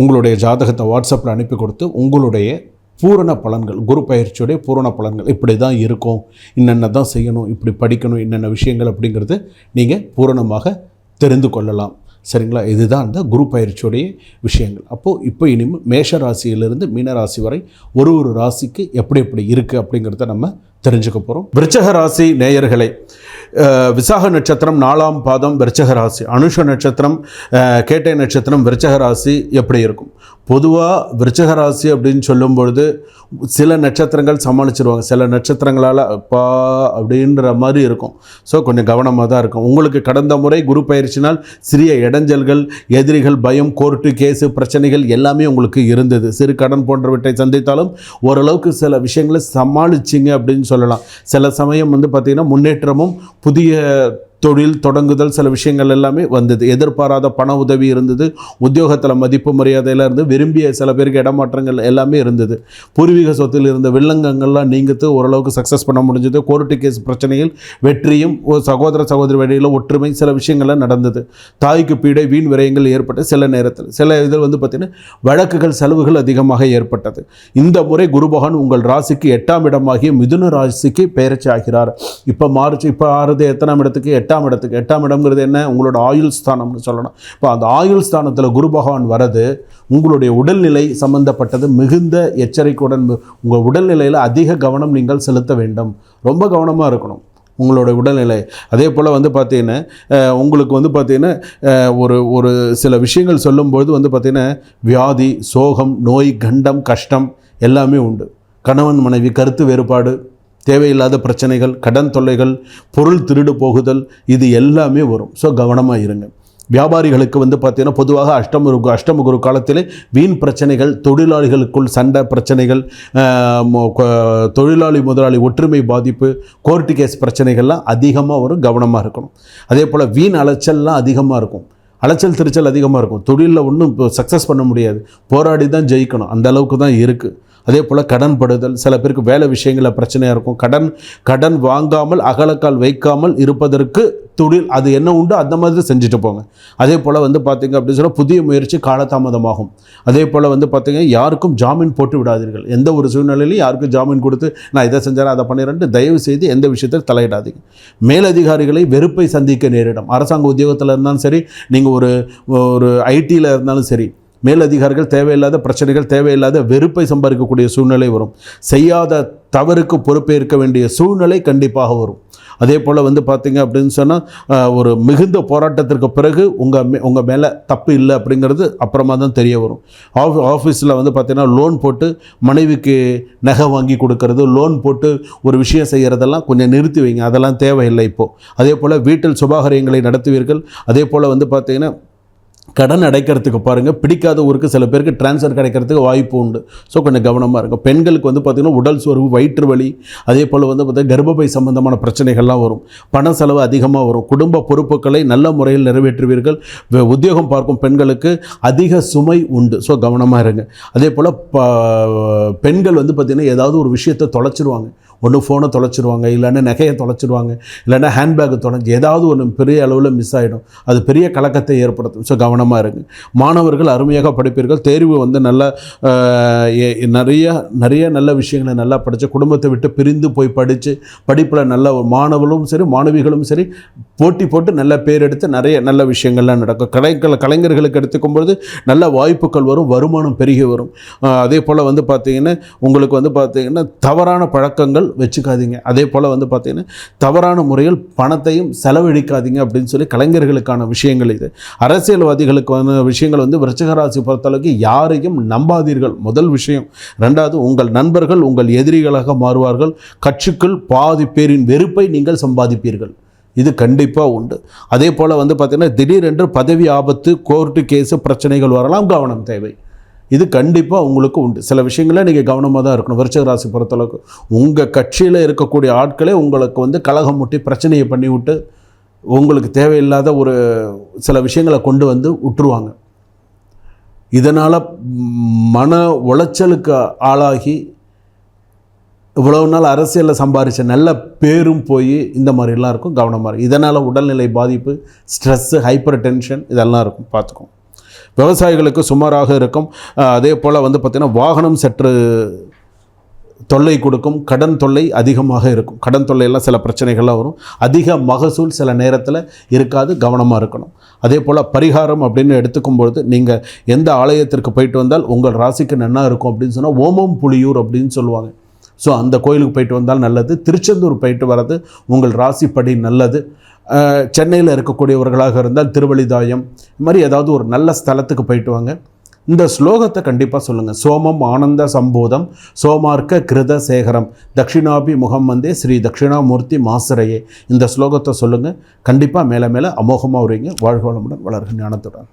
உங்களுடைய ஜாதகத்தை வாட்ஸ்அப்பில் அனுப்பி கொடுத்து உங்களுடைய பூரண பலன்கள் குரு பயிற்சியுடைய பூரண பலன்கள் இப்படி தான் இருக்கும். என்னென்ன தான் செய்யணும் இப்படி படிக்கணும் என்னென்ன விஷயங்கள் அப்படிங்கிறது நீங்கள் பூரணமாக தெரிந்து கொள்ளலாம். சரிங்களா? இதுதான் அந்த குரு பயிற்சியுடைய விஷயங்கள். அப்போது இப்போ இனிமேல் மேஷ ராசியிலிருந்து மீன ராசி வரை ஒரு ஒரு ராசிக்கு எப்படி எப்படி இருக்குது அப்படிங்கிறத நம்ம தெரிஞ்சுக்க போகிறோம் விருச்சக ராசி விசாக நட்சத்திரம் நாலாம் பாதம் விருச்சக ராசி. அனுஷ நட்சத்திரம் கேட்டை நட்சத்திரம் விருச்சக ராசி எப்படி இருக்கும்? பொதுவாக விருச்சக ராசி அப்படின்னு சொல்லும் பொழுது சில நட்சத்திரங்கள் சமாளிச்சிருவாங்க. சில நட்சத்திரங்களால் அப்பா அப்படின்ற மாதிரி இருக்கும். ஸோ கொஞ்சம் கவனமாக தான் இருக்கும். உங்களுக்கு கடந்த முறை குரு பயிற்சினால் சிறிய இடைஞ்சல்கள் எதிரிகள் பயம் கோர்ட்டு கேஸு பிரச்சனைகள் எல்லாமே உங்களுக்கு இருந்தது. சிறு கடன் போன்றவற்றை சந்தித்தாலும் ஓரளவுக்கு சில விஷயங்களை சமாளிச்சிங்க அப்படின்னு சொல்லலாம். சில சமயம் வந்து பார்த்திங்கன்னா முன்னேற்றமும் புதிய தொழில் தொடங்குதல் சில விஷயங்கள் எல்லாமே வந்தது. எதிர்பாராத பண உதவி இருந்தது. உத்தியோகத்தில் மதிப்பு மரியாதையில் இருந்து விரும்பிய சில பேருக்கு இடமாற்றங்கள் எல்லாமே இருந்தது. பூர்வீக சொத்தில் இருந்த வில்லங்கங்கள்லாம் நீங்கிட்டு ஓரளவுக்கு சக்ஸஸ் பண்ண முடிஞ்சது. கோர்ட்டு கேஸ் பிரச்சனையில் வெற்றியும் சகோதர சகோதரி வழியில் ஒற்றுமை சில விஷயங்கள்லாம் நடந்தது. தாய்க்கு பீடை வீண் விரயங்கள் ஏற்பட்ட சில நேரத்தில் சில இதில் வந்து பார்த்திங்கன்னா வழக்குகள் செலவுகள் அதிகமாக ஏற்பட்டது. இந்த முறை குருபகவான் உங்கள் ராசிக்கு எட்டாம் இடமாகிய மிதுன ராசிக்கு பெயர்ச்சி ஆகிறார். இப்போ மார்ச் இப்போ ஆறுது எத்தனாம் இடத்துக்கு எட்டாம் எட்டாம் இடத்துக்கு. எட்டாம் இடம்ங்கிறது என்ன? உங்களோட ஆயுள் ஸ்தானம்னு சொல்லலாம் இப்போ அந்த ஆயுள் ஸ்தானத்தில் குரு பகவான் வரது உங்களுடைய உடல்நிலை சம்பந்தப்பட்டது மிகுந்த எச்சரிக்கையுடன் உங்கள் உடல்நிலையில் அதிக கவனம் நீங்கள் செலுத்த வேண்டும். ரொம்ப கவனமாக இருக்கணும் உங்களோட உடல்நிலை. அதே போல் வந்து பார்த்தீங்கன்னா உங்களுக்கு வந்து பார்த்தீங்கன்னா ஒரு ஒரு சில விஷயங்கள் சொல்லும்போது வந்து பார்த்தீங்கன்னா வியாதி சோகம் நோய் கண்டம் கஷ்டம் எல்லாமே உண்டு. கணவன் மனைவி கருத்து வேறுபாடு தேவையில்லாத பிரச்சனைகள் கடன் தொல்லைகள் பொருள் திருடு போகுதல் இது எல்லாமே வரும். ஸோ கவனமாக இருங்க. வியாபாரிகளுக்கு வந்து பார்த்தீங்கன்னா பொதுவாக அஷ்டம குரு அஷ்டம குரு காலத்திலே வீண் பிரச்சனைகள் தொழிலாளிகளுக்குள் சண்டை பிரச்சனைகள் மொ- தொழிலாளி முதலாளி ஒற்றுமை பாதிப்பு கோர்ட்டு கேஸ் பிரச்சனைகள்லாம் அதிகமாக வரும் கவனமாக இருக்கணும். அதே போல் வீண் அலைச்சல்லாம் அதிகமாக இருக்கும். அலைச்சல் திருச்சல் அதிகமாக இருக்கும். தொழிலில் ஒன்றும் சக்ஸஸ் பண்ண முடியாது. போராடி தான் ஜெயிக்கணும். அந்த அளவுக்கு தான் இருக்குது அதே போல் கடன் படுதல் சில பேருக்கு வேலை விஷயங்களில் பிரச்சனையாக இருக்கும். கடன் கடன் வாங்காமல் அகலக்கால் வைக்காமல் இருப்பதற்கு தொழில் அது என்ன உண்டோ அந்த மாதிரி செஞ்சுட்டு போங்க. அதே போல் வந்து பார்த்திங்க அப்படின்னு சொன்னால் புதிய முயற்சி காலதாமதமாகும். அதே போல் வந்து பார்த்திங்க யாருக்கும் ஜாமீன் போட்டு விடாதீர்கள். எந்த ஒரு சூழ்நிலையிலையும் யாருக்கும் ஜாமீன் கொடுத்து நான் இதை செஞ்சேன் அதை பண்ணிடுறேன்ட்டு தயவு செய்து எந்த விஷயத்தில் தலையிடாதீங்க. மேலதிகாரிகளை வெறுப்பை சந்திக்க நேரிடும். அரசாங்க உத்தியோகத்தில் இருந்தாலும் சரி நீங்கள் ஒரு ஒரு ஐடியில் இருந்தாலும் சரி மேலதிகாரிகள் தேவையில்லாத பிரச்சனைகள் தேவையில்லாத வெறுப்பை சம்பாதிக்கக்கூடிய சூழ்நிலை வரும். செய்யாத தவறுக்கு பொறுப்பேற்க வேண்டிய சூழ்நிலை கண்டிப்பாக வரும். அதே போல் வந்து பார்த்தீங்க அப்படின்னு சொன்னால் ஒரு மிகுந்த போராட்டத்திற்கு பிறகு உங்கள் மே உங்கள் மேலே தப்பு இல்லை அப்படிங்கிறது அப்புறமா தான் தெரிய வரும். ஆஃப் ஆஃபீஸில் வந்து பார்த்திங்கன்னா லோன் போட்டு மனைவிக்கு நகை வாங்கி கொடுக்கறது லோன் போட்டு ஒரு விஷயம் செய்கிறதெல்லாம் கொஞ்சம் நிறுத்தி வைங்க. அதெல்லாம் தேவையில்லை இப்போது அதே போல் வீட்டில் சுபகாரியங்களை நடத்துவீர்கள். அதே போல் வந்து பார்த்திங்கன்னா கடன் அடைக்கிறதுக்கு பாருங்கள் பிடிக்காத ஊருக்கு சில பேருக்கு ட்ரான்ஸ்ஃபர் கிடைக்கிறதுக்கு வாய்ப்பு உண்டு. ஸோ கொஞ்சம் கவனமாக இருக்கும் பெண்களுக்கு வந்து பார்த்திங்கன்னா உடல் சோர்வு வயிற்று வலி அதே போல் வந்து பார்த்தீங்கன்னா கர்ப்பப்பை சம்பந்தமான பிரச்சனைகள்லாம் வரும். பண செலவு அதிகமாக வரும். குடும்ப பொறுப்புகளை நல்ல முறையில் நிறைவேற்றுவீர்கள். உத்தியோகம் பார்க்கும் பெண்களுக்கு அதிக சுமை உண்டு. ஸோ கவனமாக இருங்க. அதே போல் ப பெண்கள் வந்து பார்த்திங்கன்னா ஏதாவது ஒரு விஷயத்தை தொலைச்சிருவாங்க. ஒன்று ஃபோனை தொலைச்சிருவாங்க இல்லைன்னா நகையை தொலைச்சிருவாங்க இல்லைன்னா ஹேண்ட்பேக்கை தொலைஞ்சி ஏதாவது ஒன்று பெரிய அளவில் மிஸ் ஆகிடும் அது பெரிய கலக்கத்தை ஏற்படுத்தும். ஸோ கவனமாக இருங்க. மாணவர்கள் அருமையாக படிப்பீர்கள். தேர்வு வந்து நல்ல நிறைய நிறைய நல்ல விஷயங்களை நல்லா படித்து குடும்பத்தை விட்டு பிரிந்து போய் படித்து படிப்பில் நல்ல மாணவர்களும் சரி மாணவிகளும் சரி போட்டி போட்டு நல்ல பேர் எடுத்து நிறைய நல்ல விஷயங்கள்லாம் நடக்கும். கலைகள் கலைஞர்களுக்கு எடுத்துக்கும்பொழுது நல்ல வாய்ப்புகள் வரும் வருமானம் பெருகி வரும். அதே போல் வந்து பார்த்திங்கன்னா உங்களுக்கு வந்து பார்த்திங்கன்னா தவறான பழக்கங்கள் வச்சுக்காதீங்க. அதே போல் வந்து பார்த்தீங்கன்னா தவறான முறையில் பணத்தையும் செலவழிக்காதீங்க அப்படின்னு சொல்லி கலைஞர்களுக்கான விஷயங்கள் இது. அரசியல்வாதிகளுக்கான விஷயங்கள் வந்து விருச்சகராசி பொறுத்தளவுக்கு யாரையும் நம்பாதீர்கள். முதல் விஷயம். ரெண்டாவது உங்கள் நண்பர்கள் உங்கள் எதிரிகளாக மாறுவார்கள். கட்சிக்குள் பாதி பேரின் வெறுப்பை நீங்கள் சம்பாதிப்பீர்கள். இது கண்டிப்பாக உண்டு. அதே போல் வந்து பார்த்திங்கன்னா திடீரென்று பதவி ஆபத்து கோர்ட்டு கேஸு பிரச்சனைகள் வரலாம் கவனம் தேவை. இது கண்டிப்பாக உங்களுக்கு உண்டு. சில விஷயங்களில் நீங்கள் கவனமாக தான் இருக்கணும். விருச்சக ராசி பொறுத்தளவுக்கு உங்கள் கட்சியில் இருக்கக்கூடிய ஆட்களே உங்களுக்கு வந்து கழகம் முட்டி பிரச்சனையை பண்ணி விட்டு உங்களுக்கு தேவையில்லாத ஒரு சில விஷயங்களை கொண்டு வந்து விட்டுருவாங்க இதனால் மன உளைச்சலுக்கு ஆளாகி இவ்வளவு நாள் அரசியலில் சம்பாரித்த நல்ல பேரும் போய் இந்த மாதிரிலாம் இருக்கும். கவனமாக இருக்கும் இதனால் உடல்நிலை பாதிப்பு ஸ்ட்ரெஸ்ஸு ஹைப்பர் டென்ஷன் இதெல்லாம் இருக்கும். பார்த்துக்கோங்க. விவசாயிகளுக்கு சுமாராக இருக்கும். அதே போல் வந்து பார்த்திங்கன்னா வாகனம் சற்று தொல்லை கொடுக்கும். கடன் தொல்லை அதிகமாக இருக்கும். கடன் தொல்லையெல்லாம் சில பிரச்சனைகள்லாம் வரும். அதிக மகசூல் சில நேரத்தில் இருக்காது கவனமாக இருக்கணும். அதே போல் பரிகாரம் அப்படின்னு எடுத்துக்கும் பொழுது நீங்கள் எந்த ஆலயத்திற்கு போயிட்டு வந்தால் உங்கள் ராசிக்கு நன்னா இருக்கும் அப்படின்னு சொன்னால் ஓமம் புலியூர் அப்படின்னு சொல்லுவாங்க. ஸோ அந்த கோயிலுக்கு போயிட்டு வந்தால் நல்லது. திருச்செந்தூர் போயிட்டு வர்றது உங்கள் ராசிப்படி நல்லது. சென்னையில் இருக்கக்கூடியவர்களாக இருந்தால் திருவழிதாயம் இது மாதிரி ஏதாவது ஒரு நல்ல ஸ்தலத்துக்கு போயிட்டு வாங்க. இந்த ஸ்லோகத்தை கண்டிப்பாக சொல்லுங்கள் சோமம் ஆனந்த சம்போதம் சோமார்க்க கிருத சேகரம் தட்சிணாபி முகம் வந்தே ஸ்ரீ தட்சிணாமூர்த்தி மாசரையே. இந்த ஸ்லோகத்தை சொல்லுங்கள் கண்டிப்பாக மேலே மேலே அமோகமாக வருவீங்க வாழ்க வளமுடன் வளர்க ஞானத்துடன்.